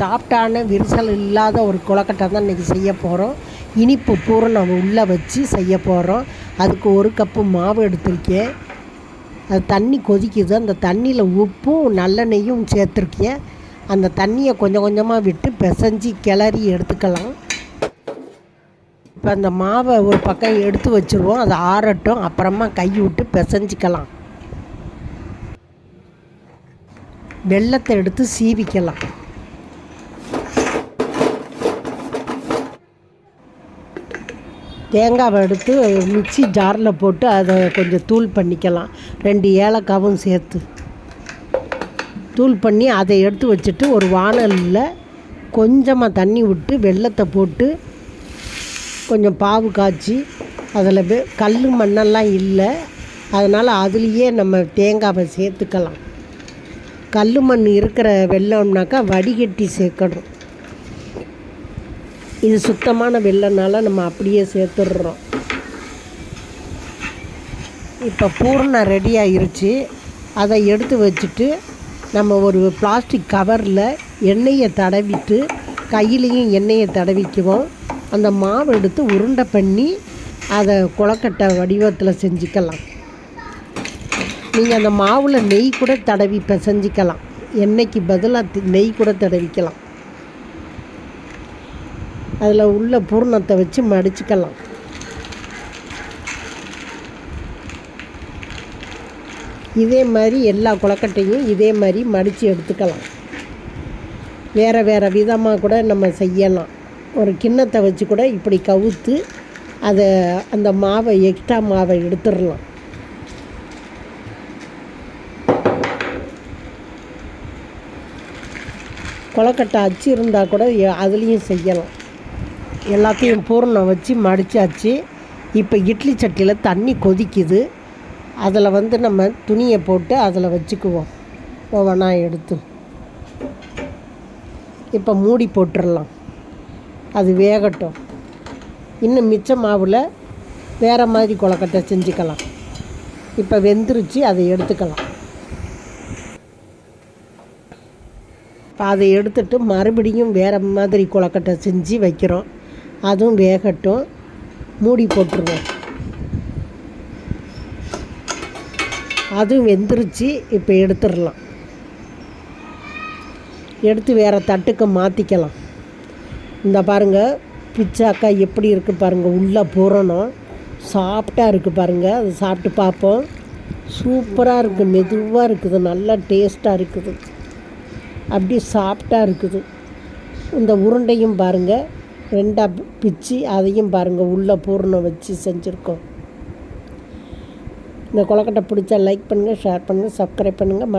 சாப்பிட்டான விரிசல் இல்லாத ஒரு கொழக்கட்டை தான் இன்றைக்கி செய்ய போகிறோம் இனிப்பு பூரணம் உள்ளே வச்சு செய்ய போகிறோம் அதுக்கு ஒரு கப்பு மாவு எடுத்திருக்கேன். அது தண்ணி கொதிக்குது. அந்த தண்ணியில் உப்பும் நல்லெண்ணெயும் சேர்த்துருக்கேன். அந்த தண்ணியை கொஞ்சம் கொஞ்சமாக விட்டு பிசைஞ்சு கிளறி எடுத்துக்கலாம். இப்போ அந்த மாவை ஒரு பக்கம் எடுத்து வச்சுருவோம். அது ஆறட்டும். அப்புறமா கை விட்டு பிசைஞ்சிக்கலாம். வெள்ளத்தை எடுத்து சீவிக்கலாம். தேங்காவை எடுத்து மிக்ஸி ஜாரில் போட்டு அதை கொஞ்சம் தூள் பண்ணிக்கலாம். ரெண்டு ஏலக்காவும் சேர்த்து. தூள் பண்ணி அதை எடுத்து வச்சுட்டு ஒரு வாணலில் கொஞ்சமாக தண்ணி விட்டு வெள்ளத்தை போட்டு கொஞ்சம் பாவு காய்ச்சி அதில் கல் மண்ணெல்லாம் இல்லை. அதனால் அதுலேயே நம்ம தேங்காவை சேர்த்துக்கலாம். கல் மண் இருக்கிற வெள்ளம்னாக்கா வடிகட்டி சேர்க்கணும். இது சுத்தமான வெள்ளனால நம்ம அப்படியே சேர்த்துடுறோம். இப்போ பூர்ணம் ரெடி ஆயிருச்சு. அதை எடுத்து வச்சுட்டு நம்ம ஒரு பிளாஸ்டிக் கவரில் எண்ணெயை தடவிட்டு கையிலையும் எண்ணெயை தடவிக்குவோம். அந்த மாவு எடுத்து உருண்டை பண்ணி அதை குளக்கட்டை வடிவத்தில் செஞ்சுக்கலாம். நீங்கள் அந்த மாவில் நெய் கூட தடவி பிசைஞ்சிக்கலாம். எண்ணெய்க்கு பதிலாக நெய் கூட தடவிக்கலாம். அதில் உள்ள பூர்ணத்தை வச்சு மடிச்சுக்கலாம். இதே மாதிரி எல்லா குளக்கட்டையும் இதே மாதிரி மடித்து எடுத்துக்கலாம். வேறு வேறு விதமாக கூட நம்ம செய்யலாம். ஒரு கிண்ணத்தை வச்சு கூட இப்படி கவுத்து அதை அந்த மாவை எக்ஸ்ட்ரா மாவை எடுத்துடலாம். கொலக்கட்டை அச்சு இருந்தால் கூட அதுலேயும் செய்யலாம். எல்லாத்தையும் பூர்ணம் வச்சு மடிச்சாச்சு. இப்போ இட்லி சட்டியில் தண்ணி கொதிக்குது. அதில் வந்து நம்ம துணியை போட்டு அதில் வச்சுக்குவோம். ஒவ்வொன்றா எடுத்து. இப்போ மூடி போட்டுடலாம் அது வேகட்டும். இன்னும் மிச்ச மாவில் வேறு மாதிரி கொழக்கட்டை செஞ்சுக்கலாம். இப்போ வெந்துருச்சு அதை எடுத்துக்கலாம். இப்போ அதை எடுத்துட்டு மறுபடியும் வேறு மாதிரி கொழக்கட்டை செஞ்சு வைக்கிறோம். அதுவும் வேகட்டும். மூடி போட்டுருவோம் அதுவும் வெந்துருச்சு இப்போ எடுத்துடலாம். எடுத்து வேறு தட்டுக்கு மாற்றிக்கலாம் இந்த பாருங்கள் பிச்சாக்கா எப்படி இருக்குது பாருங்கள் உள்ளே பூரணம் சாஃப்டாக இருக்குது பாருங்கள் அது சாப்பிட்டு பார்ப்போம். சூப்பராக இருக்குது மெதுவாக இருக்குது நல்லா டேஸ்ட்டாக இருக்குது. அப்படி சாஃப்டாக இருக்குது. இந்த உருண்டையும் பாருங்கள் ரெண்டாக பிச்சு அதையும் பாருங்கள் உள்ளே பூர்ணம் வச்சு செஞ்சுருக்கோம். இந்த கொழக்கட்டை பிடிச்சா லைக் பண்ணுங்கள் ஷேர் பண்ணுங்கள் சப்ஸ்கிரைப் பண்ணுங்கள்